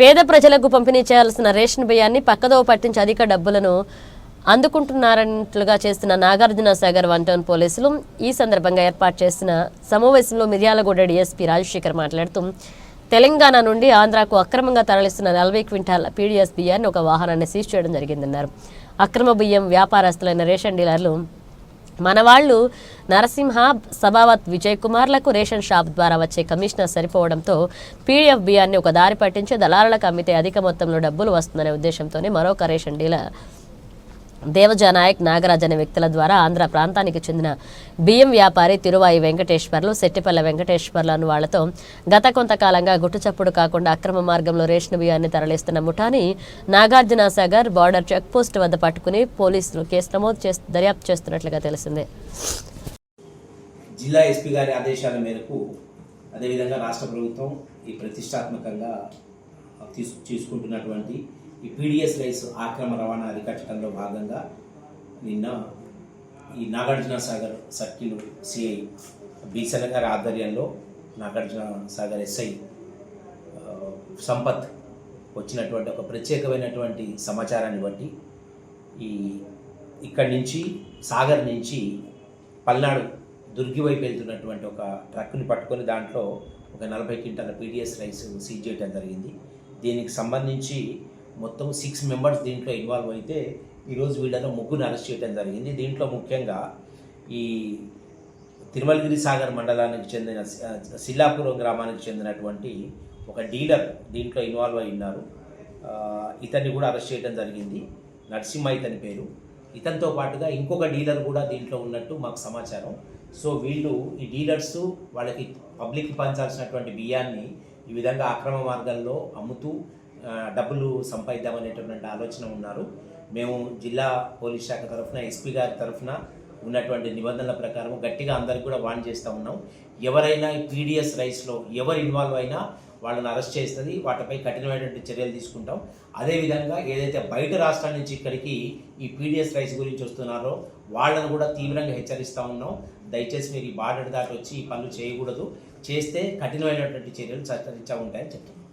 పేద ప్రజలకు పంపిణీ చేయాల్సిన రేషన్ బియ్యాన్ని పక్కదో పట్టించి అధిక డబ్బులను అందుకుంటున్నారన్నట్లుగా చేస్తున్న నాగార్జున సాగర్ వన్ టౌన్ పోలీసులు ఈ సందర్భంగా ఏర్పాటు చేసిన సమావేశంలో మిర్యాలగూడ డీఎస్పీ రాజశేఖర్ మాట్లాడుతూ తెలంగాణ నుండి ఆంధ్రాకు అక్రమంగా తరలిస్తున్న నలభై క్వింటాల పీడీఎస్ బియ్యాన్ని ఒక వాహనాన్ని సీజ్ చేయడం జరిగిందన్నారు. అక్రమ బియ్యం వ్యాపారస్తులైన రేషన్ డీలర్లు మన వాళ్ళు నరసింహ సభావత్ విజయ్ కుమార్లకు రేషన్ షాప్ ద్వారా వచ్చే కమిషనర్ సరిపోవడంతో పీడీఎఫ్ బియ్యాన్ని ఒక దారి పట్టించి దళారులకు అమ్మితే అధిక మొత్తంలో డబ్బులు వస్తుందనే ఉద్దేశంతోనే మరొక రేషన్ డీలర్ దేవజానాయక్ నాగరాజ్ అనే వ్యక్తుల ద్వారా ఆంధ్ర ప్రాంతానికి చెందిన బియ్యం వ్యాపారి తిరువాయి వెంకటేశ్వర్లు సెట్టిపల్లె వెంకటేశ్వర్లు అను వాళ్ళతో గత కొంతకాలంగా గుట్టుచప్పుడు కాకుండా అక్రమ మార్గంలో రేషన్ బియ్యాన్ని తరలిస్తున్న ముఠాని నాగార్జున సాగర్ బార్డర్ చెక్పోస్ట్ వద్ద పట్టుకుని పోలీసులు కేసు నమోదు చేసి దర్యాప్తు చేస్తున్నట్లుగా తెలిసింది. జిల్లా ఎస్పీ గారి ఆదేశాల మేరకు అదేవిధంగా రాష్ట్ర ప్రభుత్వం ఈ ప్రతిష్టాత్మకంగా తీసుకుంటున్నటువంటి ఈ పీడిఎస్ రైస్ ఆక్రమ రవాణా అరికట్టడంలో భాగంగా నిన్న ఈ నాగార్జున సాగర్ సర్కిల్ సిఐ బీసెల గారి ఆధ్వర్యంలో నాగార్జున సాగర్ ఎస్ఐ సంపత్ వచ్చినటువంటి ఒక ప్రత్యేకమైనటువంటి సమాచారాన్ని బట్టి ఈ ఇక్కడి నుంచి సాగర్ నుంచి పల్నాడు దుర్గి వైపు వెళ్తున్నటువంటి ఒక ట్రక్ని పట్టుకొని దాంట్లో ఒక నలభై క్వింటాల పీడిఎస్ రైస్ సీజ్ చేయడం జరిగింది. దీనికి సంబంధించి మొత్తం సిక్స్ మెంబర్స్ దీంట్లో ఇన్వాల్వ్ అయితే ఈరోజు వీళ్ళలో ముగ్గురిని అరెస్ట్ చేయడం జరిగింది. దీంట్లో ముఖ్యంగా ఈ తిరుమలగిరి సాగర్ మండలానికి చెందిన సిల్లాపురం గ్రామానికి చెందినటువంటి ఒక డీలర్ దీంట్లో ఇన్వాల్వ్ అయి ఉన్నారు. ఇతన్ని కూడా అరెస్ట్ చేయడం జరిగింది. నరసింహ ఇతని పేరు. ఇతనితో పాటుగా ఇంకొక డీలర్ కూడా దీంట్లో ఉన్నట్టు మాకు సమాచారం. సో వీళ్ళు ఈ డీలర్స్ వాళ్ళకి పబ్లిక్ పంచాల్సినటువంటి బియ్యాన్ని ఈ విధంగా అక్రమ మార్గంలో అమ్ముతూ డబ్బులు సంపాదిద్దామనేటటువంటి ఆలోచన ఉన్నారు. మేము జిల్లా పోలీస్ శాఖ తరఫున ఎస్పీ గారి తరఫున ఉన్నటువంటి నిబంధనల ప్రకారం గట్టిగా అందరికి కూడా వార్న్ చేస్తూ ఉన్నాం. ఎవరైనా పీడిఎస్ రైస్లో ఎవరు ఇన్వాల్వ్ అయినా వాళ్ళని అరెస్ట్ చేస్తుంది వాటిపై కఠినమైనటువంటి చర్యలు తీసుకుంటాం. అదేవిధంగా ఏదైతే బయట రాష్ట్రాల నుంచి ఇక్కడికి ఈ పీడిఎస్ రైస్ గురించి వస్తున్నారో వాళ్ళను కూడా తీవ్రంగా హెచ్చరిస్తూ ఉన్నాం. దయచేసి మీరు ఈ బార్డర్ దాటి వచ్చి ఈ పనులు చేయకూడదు. చేస్తే కఠినమైనటువంటి చర్యలు చర్చించా ఉంటాయని చెప్తున్నాం.